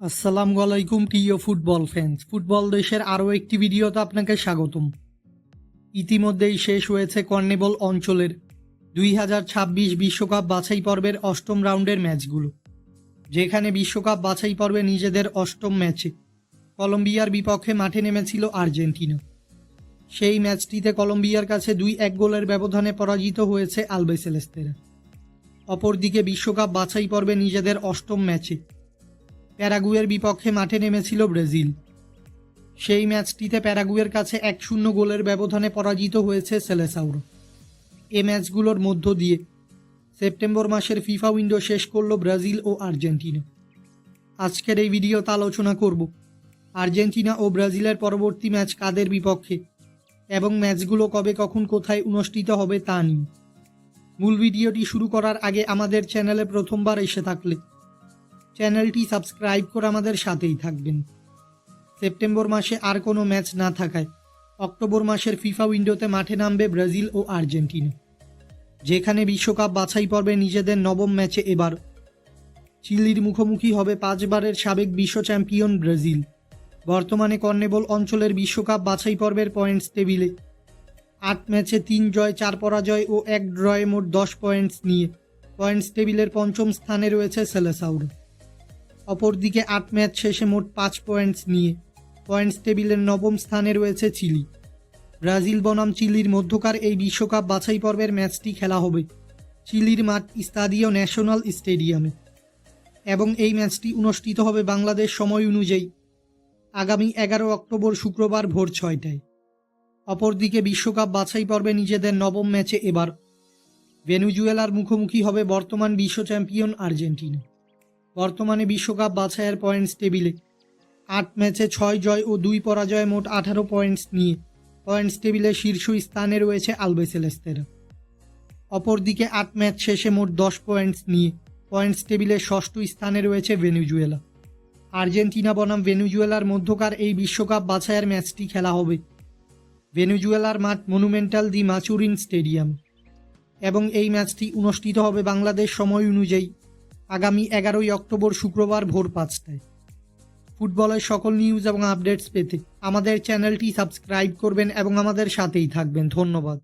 আসসালামু আলাইকুম, প্রিয় ফুটবল ফ্যান্স ফুটবল দেশের আরও একটি ভিডিওতে আপনাকে স্বাগতম। ইতিমধ্যেই শেষ হয়েছে কর্নেবল অঞ্চলের দুই হাজার ছাব্বিশ বিশ্বকাপ বাছাই পর্বের অষ্টম রাউন্ডের ম্যাচগুলো, যেখানে বিশ্বকাপ বাছাই পর্বে নিজেদের অষ্টম ম্যাচে কলম্বিয়ার বিপক্ষে মাঠে নেমেছিল আর্জেন্টিনা। সেই ম্যাচটিতে কলম্বিয়ার কাছে দুই এক গোলের ব্যবধানে পরাজিত হয়েছে আলবেসেলেস্তেরা। অপরদিকে বিশ্বকাপ বাছাই পর্বে নিজেদের অষ্টম ম্যাচে প্যারাগুয়ের বিপক্ষে মাঠে নেমেছিল ব্রাজিল। সেই ম্যাচটিতে প্যারাগুয়ের কাছে এক শূন্য গোলের ব্যবধানে পরাজিত হয়েছে সেলেসাউরো। এ ম্যাচগুলোর মধ্য দিয়ে সেপ্টেম্বর মাসের ফিফা উইন্ডো শেষ করল ব্রাজিল ও আর্জেন্টিনা। আজকের এই ভিডিওতে আলোচনা করব, আর্জেন্টিনা ও ব্রাজিলের পরবর্তী ম্যাচ কাদের বিপক্ষে এবং ম্যাচগুলো কবে, কখন, কোথায় অনুষ্ঠিত হবে তা নিয়ে। মূল ভিডিওটি শুরু করার আগে আমাদের চ্যানেলে প্রথমবার এসে থাকলে চ্যানেলটি সাবস্ক্রাইব করে আমাদের সাথেই থাকবেন। সেপ্টেম্বর মাসে আর কোনো ম্যাচ না থাকায় অক্টোবর মাসের ফিফা উইন্ডোতে মাঠে নামবে ব্রাজিল ও আর্জেন্টিনা। যেখানে বিশ্বকাপ বাছাই পর্বে নিজেদের নবম ম্যাচে এবার। চিলির মুখোমুখি হবে পাঁচবারের সাবেক বিশ্ব চ্যাম্পিয়ন ব্রাজিল। বর্তমানে কর্নেবল অঞ্চলের বিশ্বকাপ বাছাই পর্বের পয়েন্টস টেবিলে আট ম্যাচে তিন জয়, চার পরাজয় ও এক ড্রয়ে মোট দশ পয়েন্টস নিয়ে। পয়েন্টস টেবিলের পঞ্চম স্থানে রয়েছে সেলেসাউরো। অপরদিকে আট ম্যাচ শেষে মোট পাঁচ পয়েন্টস নিয়ে পয়েন্টস টেবিলের নবম স্থানে রয়েছে চিলি। ব্রাজিল বনাম চিলির মধ্যকার এই বিশ্বকাপ বাছাই পর্বের ম্যাচটি খেলা হবে চিলির মাঠ স্তাদিও ন্যাশনাল স্টেডিয়ামে। এবং এই ম্যাচটি অনুষ্ঠিত হবে বাংলাদেশ সময় অনুযায়ী আগামী এগারো অক্টোবর শুক্রবার ভোর ছয়টায়। অপরদিকে বিশ্বকাপ বাছাই পর্বে নিজেদের নবম ম্যাচে এবার। ভেনুজুয়েলার মুখোমুখি হবে বর্তমান বিশ্ব চ্যাম্পিয়ন আর্জেন্টিনা। বর্তমানে বিশ্বকাপ বাছাইয়ের পয়েন্টস টেবিলে আট ম্যাচে ছয় জয় ও দুই পরাজয় মোট আঠারো পয়েন্টস নিয়ে। পয়েন্টস টেবিলে শীর্ষ স্থানে রয়েছে আলবেসেলেস্তেরা অপরদিকে আট ম্যাচ শেষে মোট দশ পয়েন্টস নিয়ে। পয়েন্টস টেবিলে ষষ্ঠ স্থানে রয়েছে ভেনুজুয়েলা আর্জেন্টিনা বনাম ভেনুজুয়েলার মধ্যকার এই বিশ্বকাপ বাছাইয়ের ম্যাচটি খেলা হবে। ভেনুজুয়েলার মাঠ মনুমেন্টাল দি মাচুরিন স্টেডিয়াম এবং এই ম্যাচটি অনুষ্ঠিত হবে বাংলাদেশ সময় অনুযায়ী আগামী এগারোই অক্টোবর শুক্রবার ভোর পাঁচটায়। ফুটবলের সকল নিউজ এবং আপডেটস পেতে আমাদের চ্যানেলটি সাবস্ক্রাইব করবেন এবং আমাদের সাথেই থাকবেন। ধন্যবাদ।